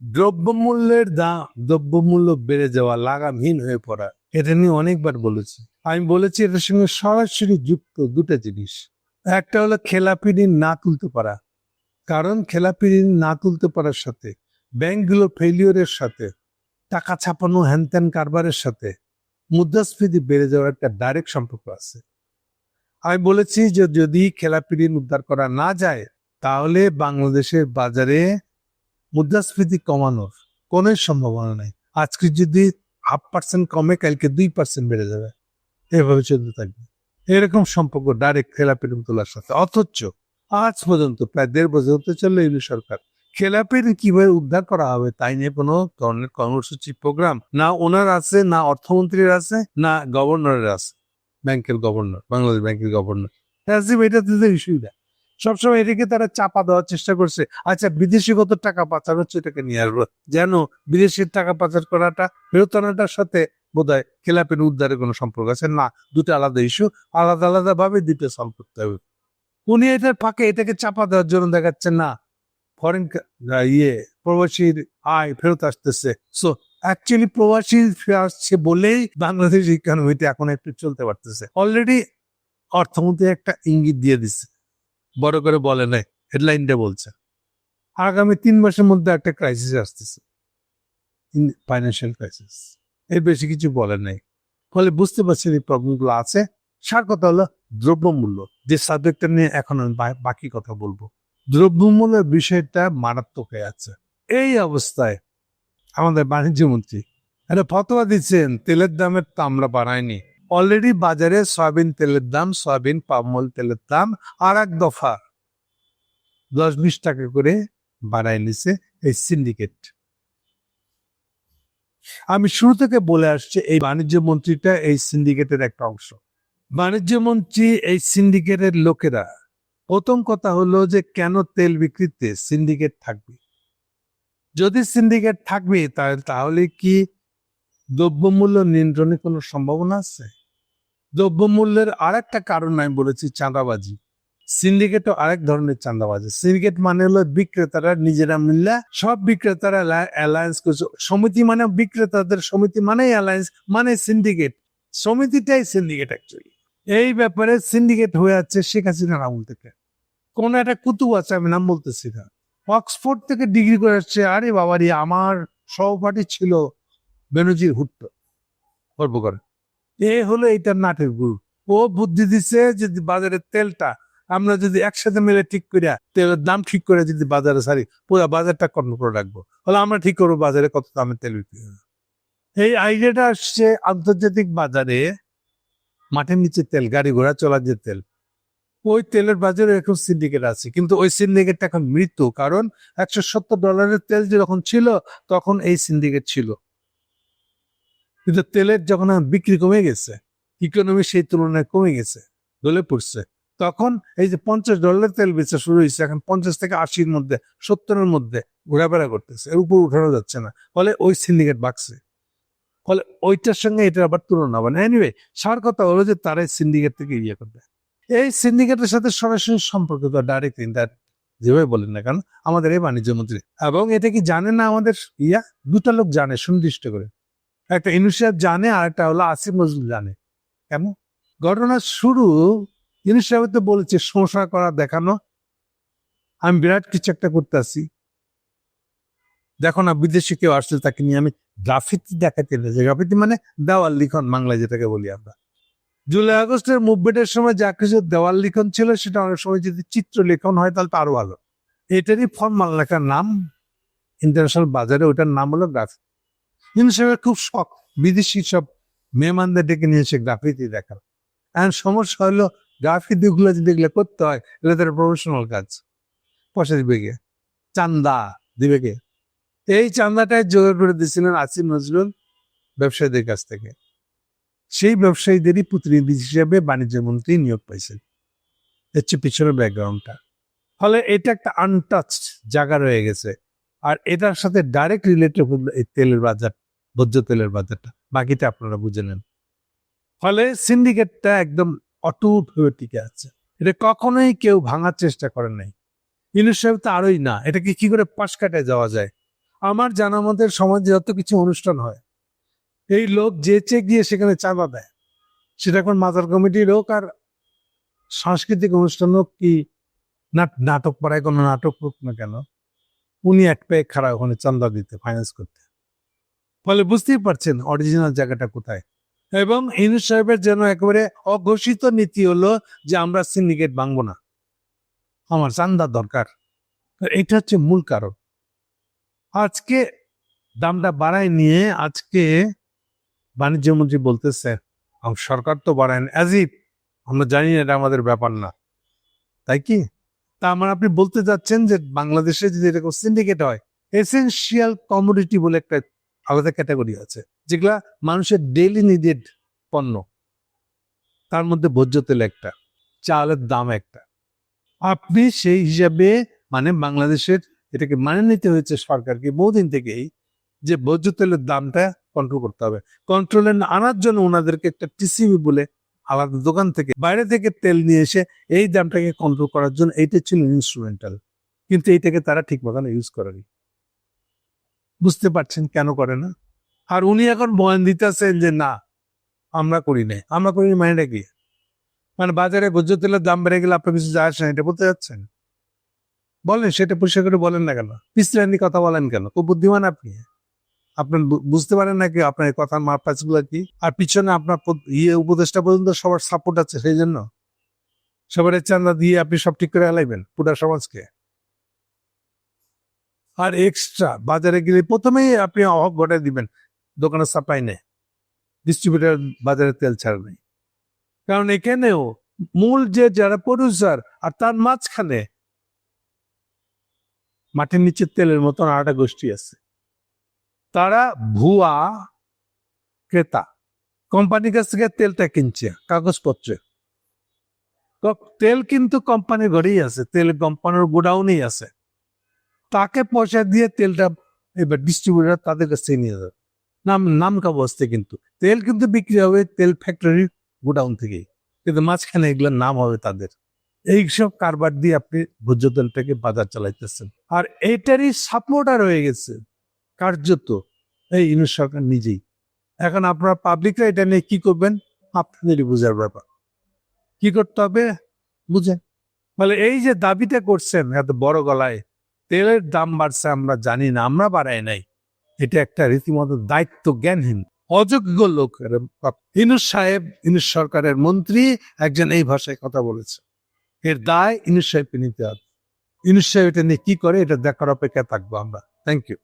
দ্রব্যমূল্যের দাম দ্রব্যমূল্য বেড়ে যাওয়া লাগামহীন হয়ে পড়া, এটা নিয়ে অনেকবার বলেছি। আমি বলেছি এটার সঙ্গে সরাসরি যুক্ত দুটো জিনিস। একটা হলো খেলাপি ঋণ না তুলতে পারা। কারণ খেলাপি ঋণ না তুলতে পারার সাথে, ব্যাংকগুলো ফেলিওরের সাথে, টাকা ছাপানো হ্যানত্যান কারবারের সাথে, মুদ্রাস্ফীতি বেড়ে যাওয়ার একটা ডাইরেক্ট সম্পর্ক আছে। আমি বলেছি যে যদি খেলাপি ঋণ উদ্ধার করা না যায়, তাহলে বাংলাদেশের বাজারে মুদ্রাস্ফীতি কমানোর কোনো সম্ভাবনা নেই। আজকে যদি হাফ পার্সেন্ট কমে, কালকে দুই পার্সেন্ট বেড়ে যাবে। এভাবে চলতে থাকবে। এরকম সম্পর্ক ডাইরেক্ট খেলাপি তোলার সাথে। অথচ আজ পর্যন্ত প্রায় দেড় বছর হতে চলল ইউনি সরকার। খেলাপি কীভাবে উদ্ধার করা হবে তাই নিয়ে কোনো ধরনের কর্মসূচি প্রোগ্রাম না ওনার আছে, না অর্থমন্ত্রীর আছে, না গভর্নরের আছে। ব্যাংকের গভর্নর বাংলাদেশ ব্যাংকের গভর্নর এটা তাদের ইস্যুটা সবসময় এটাকে তারা চাপা দেওয়ার চেষ্টা করছে। আচ্ছা বিদেশি কত টাকা পাচার হচ্ছে এটাকে নিয়ে আসব। যেন বিদেশির টাকা পাচার করাটা, ফেরত আনাটার সাথে বোধ হয় খেলাপের উদ্ধারের কোনো সম্পর্ক আছে? না, দুটো আলাদা ইস্যু আলাদা আলাদা ভাবে দুটো সলভ করতে হবে। উনি এটার ফাঁকে এটাকে চাপা দেওয়ার জন্য দেখাচ্ছেন না ফরেন ইয়ে প্রবাসীর আয় ফেরত আসতেছে। সো অ্যাকচুয়ালি প্রবাসী আসছে বলেই বাংলাদেশ ইকোনমিতে এখন একটু চলতে পারতেছে। অলরেডি অর্থমন্ত্রী একটা ইঙ্গিত দিয়ে দিচ্ছে। বড় করে বলে নাই হেডলাইনটা বলছে। আগামী তিন মাসের মধ্যে একটা ক্রাইসিস আসতেছে ফাইন্যান্সিয়াল ক্রাইসিস এর বেশি কিছু বলে নাই। ফলে বুঝতে পারছেন এই প্রবলেমগুলো আছে। সার কথা হলো দ্রব্যমূল্য, যে সাবজেক্টটা নিয়ে এখন আমি বাকি কথা বলব। দ্রব্যমূল্যের বিষয়টা মারাত্মক হয়ে আছে এই অবস্থায় আমাদের বাণিজ্য মন্ত্রী একটা ফতোয়া দিচ্ছেন, তেলের দামের তো আমরা বাড়াইনি। অলরেডি বাজারে সয়াবিন তেলের দাম, সয়াবিন পামল তেলের দাম আর এক দফা। দশ বিশ টাকা করে বাড়াই নিছে এই সিন্ডিকেট আমি শুরু থেকে বলে আসছি, এই বাণিজ্য মন্ত্রীটা এই সিন্ডিকেটের একটা অংশ। বাণিজ্য মন্ত্রী, এই সিন্ডিকেটের লোকেরা, প্রথম কথা হলো যে কেন তেল বিক্রিতে সিন্ডিকেট থাকবে? যদি সিন্ডিকেট থাকবে, তাহলে কি দ্রব্যমূল্য নিয়ন্ত্রণের কোনো সম্ভাবনা আছে? দ্রব্যমূল্যের আর একটা কারণ আমি বলেছি চাঁদাবাজি। সিন্ডিকেটও আরেক ধরনের চাঁদাবাজি। সিন্ডিকেট মানে হলো বিক্রেতারা নিজেরা মিললে সব বিক্রেতারা অ্যালায়েন্স করছে। সমিতি মানে বিক্রেতাদের সমিতি মানে অ্যালায়েন্স মানে সিন্ডিকেট সমিতিটাই সিন্ডিকেট অ্যাকচুয়ালি এই ব্যাপারে সিন্ডিকেট হয়ে আছে শেখ হাসিনার আমল থেকে। কোন একটা কুতুব আছে, আমি নাম বলতেছি না। অক্সফোর্ড থেকে ডিগ্রি করে আসছে। আরে বাবারি, আমার সহপাঠী ছিল বেনজির হুট্ট। গল্প করে। এ হলো এইটার নাটের গুরু ও বুদ্ধি দিছে যদি বাজারের তেলটা আমরা যদি একসাথে মিলে ঠিক করিয়া তেলের দাম ঠিক করে যদি বাজারে সারি, পুরো বাজারটা কন্ট্রোল রাখব। তাহলে আমরা ঠিক করব বাজারে কত দামে তেল বিক্রি এই আইডিয়াটা আসছে আন্তর্জাতিক বাজারে মাঠের নিচে তেল, গাড়ি ঘোড়া চলার যে তেল, ওই তেলের বাজারে এখন সিন্ডিকেট আছে। কিন্তু ওই সিন্ডিকেটটা এখন মৃত্যু, কারণ একশো সত্তর ডলারের তেল যখন ছিল, তখন এই সিন্ডিকেট ছিল। কিন্তু তেলের যখন বিক্রি কমে গেছে ইকোনমি সেই তুলনায় কমে গেছে দলে পড়ছে। তখন এই যে পঞ্চাশ ডলারের তেল বেচা শুরু হয়েছে, এখন পঞ্চাশ থেকে আশির মধ্যে, সত্তরের মধ্যে ঘোরাফেরা করতেছে। এর উপর উঠানো যাচ্ছে না। ফলে ওই সিন্ডিকেট বাড়ছে। ফলে ওইটার সঙ্গে এটা আবার তুলনা মানে এনিওয়ে সার কথা হলো যে তারা সিন্ডিকেট থেকে ইয়ে করবে। এই সিন্ডিকেটের সাথে সরাসরি সম্পর্ক তো ডাইরেক্ট ইন্টার যেভাবে বলেন না কেন, আমাদের এই বাণিজ্য মন্ত্রী এবং এটা কি জানে না আমাদের? ইয়া, দুটা লোক জানে, সুনির্দিষ্ট করে। একটা ইউনিসেফ জানে আর একটা হলো আসিফ নজরুল জানে। কেমন? ঘটনার শুরু ইউনিসেফ তো বলেছে শোষা করা দেখানো। আমি বিরাট কিছু একটা করতে আসি। দেখো না, বিদেশি কেউ আসছে তাকে নিয়ে আমি গ্রাফিতি দেখাতে যে গ্রাফিতি মানে দেওয়াল লিখন, বাংলায় যেটাকে বলি আমরা। জুলাই আগস্টের মুভমেন্টের সময় যা কিছু দেওয়াল লিখন ছিল, সেটা অনেক সময় যদি চিত্র লেখন হয়, তাহলে তো আরও ভালো। এটারই ফর্মাল লেখার নাম, ইন্টারন্যাশনাল বাজারে ওটার নাম হলো গ্রাফিতি। ইউনিসেফের খুব শখ। বিদেশি সব মেহমানদের ডেকে নিয়ে এসে গ্রাফিতি দেখার এখন সমস্যা হলো গ্রাফিতি গুলো যদি এগুলো করতে হয় এগুলো তার প্রফেশনাল কাজ। পয়সা দিবে কে? চান্দা দিবে কে? এই চান্দাটাই জোগাড় করে দিয়েছিলেন আসিম নজরুল ব্যবসায়ীদের কাছ থেকে। সেই ব্যবসায়ীদেরই প্রতিনিধি হিসেবে বাণিজ্য মন্ত্রী নিয়োগ পাইছেন। হচ্ছে পিছনের ব্যাকগ্রাউন্ডটা ফলে এটা একটা আনটাচড জায়গা রয়ে গেছে। আর এটার সাথে ডাইরেক্ট রিলেটেড এই তেলের বাজার, ভোজ্য তেলের বাজারটা। বাকিটা আপনারা বুঝে নেন। ফলে সিন্ডিকেটটা একদম অটুট হয়ে টিকে আছে। এটা কখনোই কেউ ভাঙার চেষ্টা করে নাই। ইউনিসেফ তো আরোই না। এটাকে কি করে পাশ কাটায় যাওয়া যায়? আমার জানা মতে সমাজে যত কিছু অনুষ্ঠান হয়, এই লোক যে চেক গিয়ে সেখানে চাঁদা দেয়। সেটা এখন মাজার কমিটির হোক আর সাংস্কৃতিক অনুষ্ঠান হোক কি, নাট- নাটক পাড়ায় কোনো নাটক হোক না কেন উনি এক পেয়ে খারাপ ওখানে চান্দা দিতে ফাইন্যান্স করতে। ফলে বুঝতেই পারছেন অরিজিনাল জায়গাটা কোথায়। এবং ইনুস সাহেবের যেন একেবারে অঘোষিত নীতি হলো যে আমরা সিন্ডিকেট ভাঙবো না। আমার চান্দা দরকার। এটা হচ্ছে মূল কারণ। আজকে দামটা বাড়ায় নিয়ে আজকে বাণিজ্য মন্ত্রী বলতেছে, সরকার তো বাড়ায় অ্যাজ ইফ আমরা জানি না এটা আমাদের ব্যাপার না। তাই কি? তা আমার আপনি বলতে যাচ্ছেন যে বাংলাদেশে যদি এরকম সিন্ডিকেট হয় এসেনশিয়াল কমোডিটি বলে একটা আলাদা ক্যাটাগরি আছে, যেগুলা মানুষের ডেইলি নিডেড পণ্য। তার মধ্যে ভোজ্য তেল একটা, চালের দাম একটা। আপনি সেই হিসাবে মানে বাংলাদেশের এটাকে মানে নিতে হয়েছে সরকারকে বহুদিন থেকেই যে ভোজ্য তেলের দামটা কন্ট্রোল করতে হবে। কন্ট্রোলে আনার জন্য ওনাদেরকে একটা টিসিবি বলে আলাদা দোকান থেকে বাইরে থেকে তেল নিয়ে এসে এই দামটাকে কন্ট্রোল করার জন্য এইটা ছিল ইনস্ট্রুমেন্টাল কিন্তু এইটাকে তারা ঠিক মতন ইউজ করেনি। বুঝতে পারছেন কেন করে না? আর উনি এখন বয়ান দিতেছেন যে, না, আমরা করি নাই। আমরা করিনি মানেটা কি? মানে বাজারে ভোজ্য তেলের দাম বেড়ে গেলে আপনার কিছু যায় না, এটা বলতে যাচ্ছেন? বলেন, সেটা পরিষ্কার করে বলেন না কেন? পিছলানি কথা বলেন কেন? খুব বুদ্ধিমান আপনি। আপনার বুঝতে পারেন নাকি আপনার কথার মারপ্যাচগুলো কি? আর পিছনে আপনার ইয়ে উপদেশটা পর্যন্ত সবার সাপোর্ট আছে সেই জন্য সবার চান্দা দিয়ে আপনি সব ঠিক করে হালাইবেন পুরা সমাজকে। আর এক্সট্রা বাজারে গেলে প্রথমেই আপনি অভাব ঘটায় দিবেন, দোকানে সাপ্লাই নেই ডিস্ট্রিবিউটার বাজারে তেল ছাড় নেই। কারণ এখানেও মূল যে যারা প্রডিউসার আর তার মাঝখানে মাটির নিচে তেলের মতন আরেকটা গোষ্ঠী আছে। তারা ভুয়া ক্রেতা। কোম্পানির কাছ থেকে তেলটা কিনছে, কাগজপত্রে। তেল কিন্তু কোম্পানির ঘরেই আছে, তেল কোম্পানির গোডাউনেই আছে। তাকে পয়সা দিয়ে তেলটা এবার ডিস্ট্রিবিউটার তাদের কাছ থেকে নিয়ে যাবে। নাম নাম কাবস্তে কিন্তু। তেল কিন্তু বিক্রি হবে তেল ফ্যাক্টরির গোডাউন থেকেই। কিন্তু মাঝখানে এগুলোর নাম হবে তাদের। এইসব কারবার দিয়ে আপনি ভোজ্য তেলটাকে বাজার চালাইতেছেন। আর এইটারই সাপোর্টার হয়ে গেছে। কার্যত এই ইউনিট সরকার নিজেই। এখন আপনারা পাবলিকরা এটা নিয়ে কি করবেন? আপনাদেরই বোঝার ব্যাপার। কি করতে হবে? বুঝেন। মানে এই যে দাবিটা করছেন এত বড় গলায়, তেলের দাম বাড়ছে আমরা জানি না, আমরা বাড়াই নাই। এটা একটা রীতিমতো দায়িত্ব জ্ঞানহীন অযোগ্য লোক। ইনুস সাহেব ইনুস সরকারের মন্ত্রী একজন এই ভাষায় কথা বলেছে। এর দায় ইনুস সাহেবকে নিতে হবে। ইনুস সাহেব এটা নিয়ে কি করে? এটা দেখার অপেক্ষা থাকব আমরা। Thank you